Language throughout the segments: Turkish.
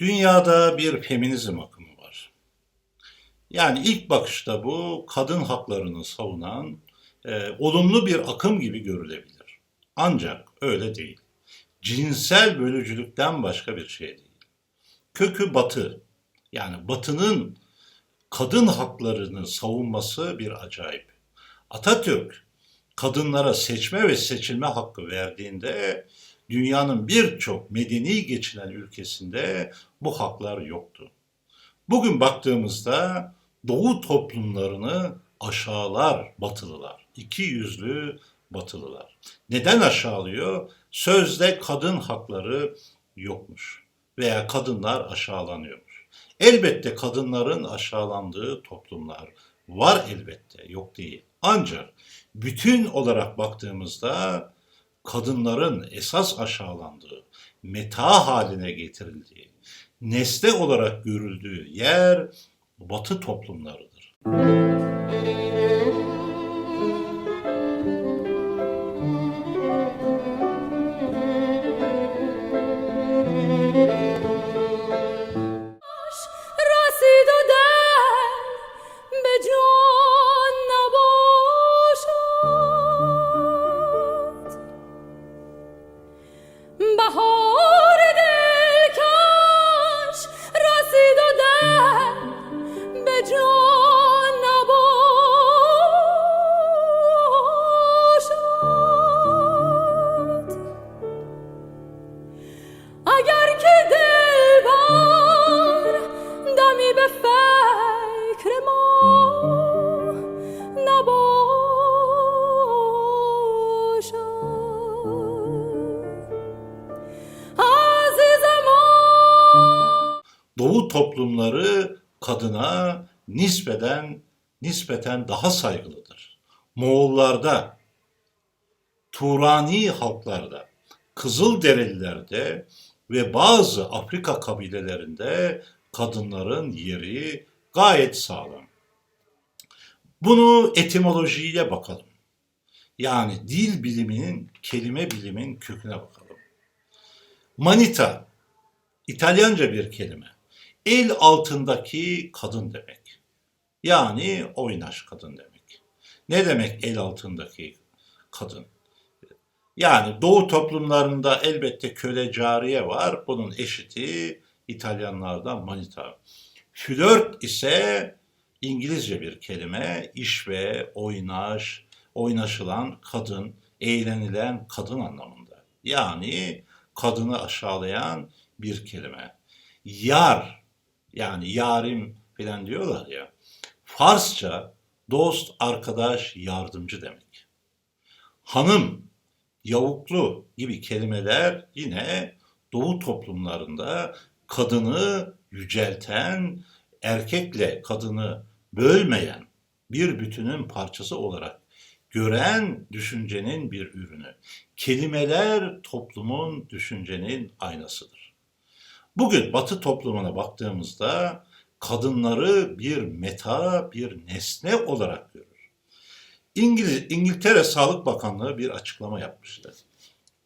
Dünyada bir feminizm akımı var. Yani ilk bakışta bu kadın haklarını savunan e, olumlu bir akım gibi görülebilir. Ancak öyle değil. Cinsel bölücülükten başka bir şey değil. Kökü batı. Yani batının kadın haklarını savunması bir acayip. Atatürk kadınlara seçme ve seçilme hakkı verdiğinde dünyanın birçok medeni geçinen ülkesinde bu haklar yoktu. Bugün baktığımızda Doğu toplumlarını aşağılar Batılılar, iki yüzlü Batılılar. Neden aşağılıyor? Sözde kadın hakları yokmuş veya kadınlar aşağılanıyormuş. Elbette kadınların aşağılandığı toplumlar var elbette, yok değil. Ancak bütün olarak baktığımızda kadınların esas aşağılandığı, meta haline getirildiği, nesne olarak görüldüğü yer Batı toplumlarıdır. Müzik Doğu toplumları kadına nispeten nispeten daha saygılıdır. Moğollarda, Turani halklarda, Kızılderililerde ve bazı Afrika kabilelerinde kadınların yeri gayet sağlam. Bunu etimolojiyle bakalım. Yani dil biliminin, kelime bilimin köküne bakalım. Manita, İtalyanca bir kelime. El altındaki kadın demek. Yani oynaş kadın demek. Ne demek el altındaki kadın? Yani doğu toplumlarında elbette köle cariye var. Bunun eşiti İtalyanlarda manita. Flört ise İngilizce bir kelime. İş ve oynaş, oynaşılan kadın, eğlenilen kadın anlamında. Yani kadını aşağılayan bir kelime. Yar, yani yarim falan diyorlar ya. Farsça dost, arkadaş, yardımcı demek. Hanım, yavuklu gibi kelimeler yine doğu toplumlarında kadını yücelten, erkekle kadını bölmeyen bir bütünün parçası olarak gören düşüncenin bir ürünü. Kelimeler toplumun düşüncenin aynasıdır. Bugün Batı toplumuna baktığımızda kadınları bir meta, bir nesne olarak görür. İngiliz, İngiltere Sağlık Bakanlığı bir açıklama yapmıştı.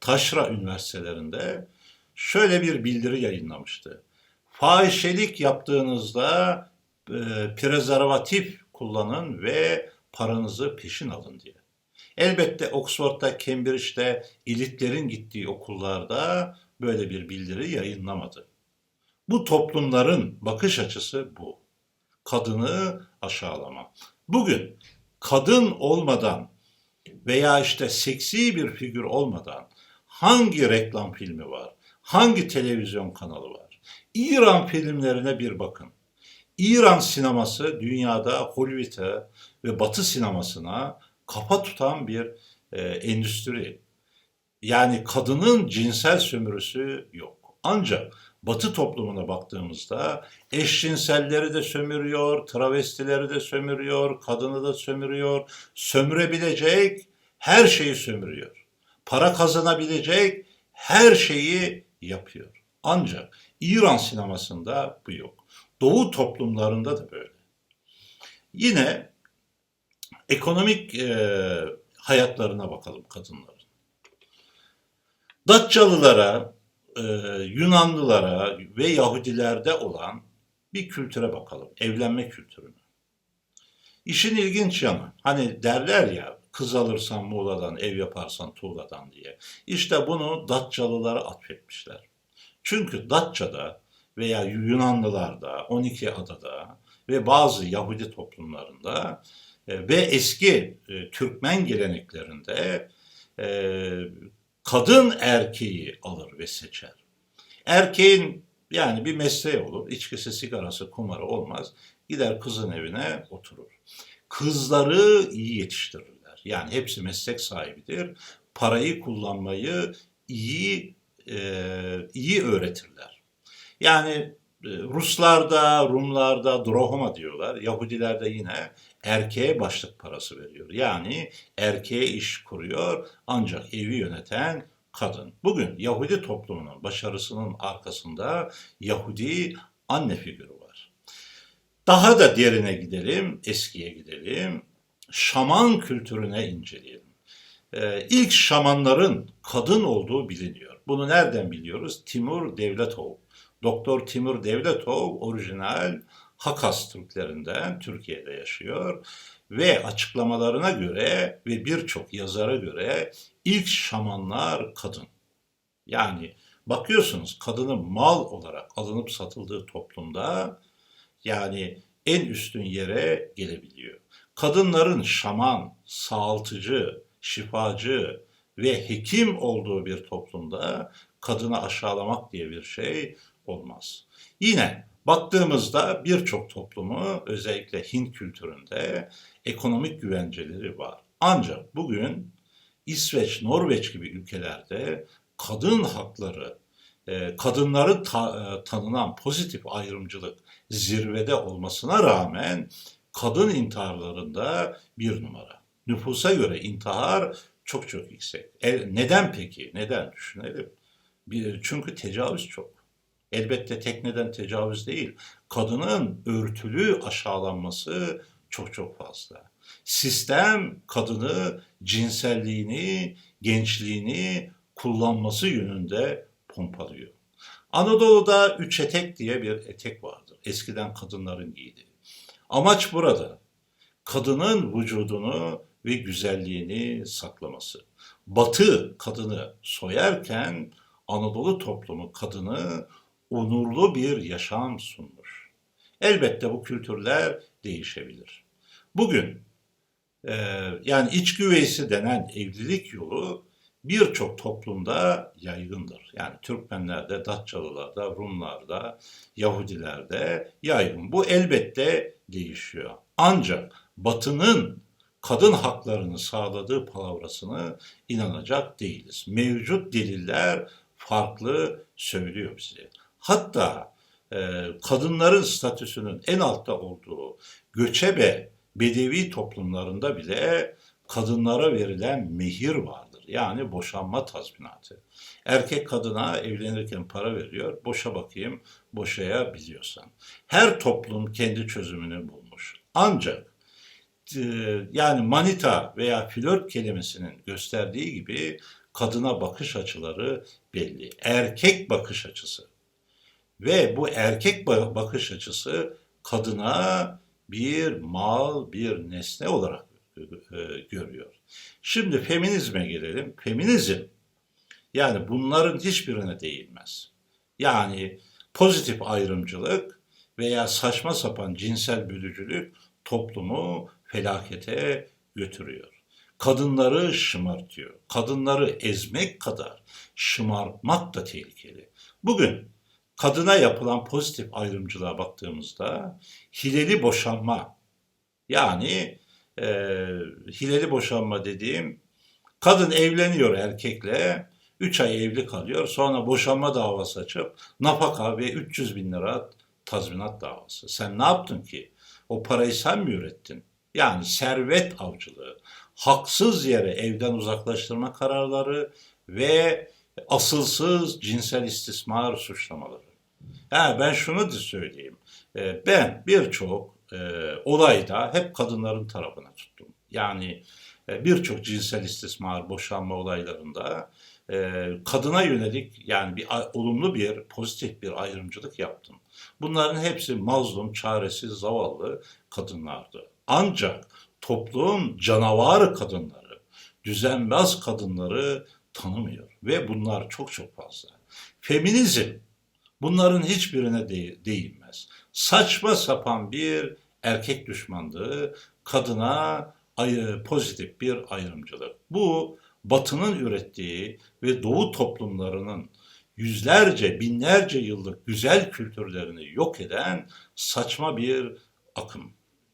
Taşra Üniversitelerinde şöyle bir bildiri yayınlamıştı. Fahişelik yaptığınızda e, prezervatif kullanın ve paranızı peşin alın diye. Elbette Oxford'da, Cambridge'de elitlerin gittiği okullarda böyle bir bildiri yayınlamadı. Bu toplumların bakış açısı bu. Kadını aşağılama. Bugün kadın olmadan veya işte seksi bir figür olmadan hangi reklam filmi var? Hangi televizyon kanalı var? İran filmlerine bir bakın. İran sineması dünyada Hollywood'a ve Batı sinemasına kafa tutan bir e, endüstri. Yani kadının cinsel sömürüsü yok. Ancak Batı toplumuna baktığımızda eşcinselleri de sömürüyor, travestileri de sömürüyor, kadını da sömürüyor. Sömürebilecek her şeyi sömürüyor. Para kazanabilecek her şeyi yapıyor. Ancak İran sinemasında bu yok. Doğu toplumlarında da böyle. Yine ekonomik e, hayatlarına bakalım kadınların. Datçalılara, e, Yunanlılara ve Yahudilerde olan bir kültüre bakalım. Evlenme kültürüne. İşin ilginç yanı, hani derler ya kız alırsan Muğla'dan, ev yaparsan Tuğla'dan diye. İşte bunu Datçalılara atfetmişler. Çünkü Datça'da veya Yunanlılarda, 12 adada ve bazı Yahudi toplumlarında e, ve eski e, Türkmen geleneklerinde e, kadın erkeği alır ve seçer. Erkeğin yani bir mesleği olur, içkisi, sigarası, kumarı olmaz. Gider kızın evine oturur. Kızları iyi yetiştirirler. Yani hepsi meslek sahibidir. Parayı kullanmayı iyi e, iyi öğretirler. Yani e, Ruslarda, Rumlarda drohoma diyorlar. Yahudilerde yine erkeğe başlık parası veriyor. Yani erkeğe iş kuruyor ancak evi yöneten kadın. Bugün Yahudi toplumunun başarısının arkasında Yahudi anne figürü var. Daha da derine gidelim, eskiye gidelim. Şaman kültürüne inceleyelim. Ee, ilk şamanların kadın olduğu biliniyor. Bunu nereden biliyoruz? Timur Devletov. Doktor Timur Devletov orijinal Hakas Türklerinden Türkiye'de yaşıyor ve açıklamalarına göre ve birçok yazara göre ilk şamanlar kadın. Yani bakıyorsunuz kadının mal olarak alınıp satıldığı toplumda yani en üstün yere gelebiliyor. Kadınların şaman, sağaltıcı, şifacı ve hekim olduğu bir toplumda kadını aşağılamak diye bir şey olmaz. Yine baktığımızda birçok toplumu özellikle Hint kültüründe ekonomik güvenceleri var. Ancak bugün İsveç, Norveç gibi ülkelerde kadın hakları, e, kadınları ta- e, tanınan pozitif ayrımcılık zirvede olmasına rağmen kadın intiharlarında bir numara. Nüfusa göre intihar çok çok yüksek. E, neden peki? Neden? Düşünelim. Bir, çünkü tecavüz çok. Elbette tekneden tecavüz değil. Kadının örtülü aşağılanması çok çok fazla. Sistem kadını cinselliğini, gençliğini kullanması yönünde pompalıyor. Anadolu'da üç etek diye bir etek vardır. Eskiden kadınların giydiği. Amaç burada kadının vücudunu ve güzelliğini saklaması. Batı kadını soyarken Anadolu toplumu kadını onurlu bir yaşam sunmuş. Elbette bu kültürler değişebilir. Bugün e, yani iç güveysi denen evlilik yolu birçok toplumda yaygındır. Yani Türkmenlerde, Datçalılarda, Rumlarda, Yahudilerde yaygın. Bu elbette değişiyor. Ancak Batı'nın kadın haklarını sağladığı palavrasını inanacak değiliz. Mevcut deliller farklı söylüyor bize. Hatta e, kadınların statüsünün en altta olduğu göçebe bedevi toplumlarında bile kadınlara verilen mehir vardır. Yani boşanma tazminatı. Erkek kadına evlenirken para veriyor. Boşa bakayım, boşayabiliyorsan. Her toplum kendi çözümünü bulmuş. Ancak e, yani manita veya flört kelimesinin gösterdiği gibi kadına bakış açıları belli. Erkek bakış açısı. Ve bu erkek ba- bakış açısı kadına bir mal, bir nesne olarak e, görüyor. Şimdi feminizme gelelim. Feminizm yani bunların hiçbirine değinmez. Yani pozitif ayrımcılık veya saçma sapan cinsel bölücülük toplumu felakete götürüyor. Kadınları şımartıyor. Kadınları ezmek kadar şımartmak da tehlikeli. Bugün kadına yapılan pozitif ayrımcılığa baktığımızda hileli boşanma yani e, hileli boşanma dediğim kadın evleniyor erkekle 3 ay evli kalıyor sonra boşanma davası açıp nafaka ve 300 bin lira tazminat davası. Sen ne yaptın ki? O parayı sen mi ürettin? Yani servet avcılığı, haksız yere evden uzaklaştırma kararları ve asılsız cinsel istismar suçlamaları. Ha, ben şunu da söyleyeyim. Ee, Ben birçok e, olayda hep kadınların tarafına tuttum. Yani e, birçok cinsel istismar, boşanma olaylarında e, kadına yönelik yani bir olumlu bir pozitif bir ayrımcılık yaptım. Bunların hepsi mazlum, çaresiz, zavallı kadınlardı. Ancak toplum canavar kadınları, düzenbaz kadınları tanımıyor ve bunlar çok çok fazla. Feminizm bunların hiçbirine de- değinmez. Saçma sapan bir erkek düşmanlığı, kadına ay- pozitif bir ayrımcılık. Bu Batı'nın ürettiği ve Doğu toplumlarının yüzlerce, binlerce yıllık güzel kültürlerini yok eden saçma bir akım.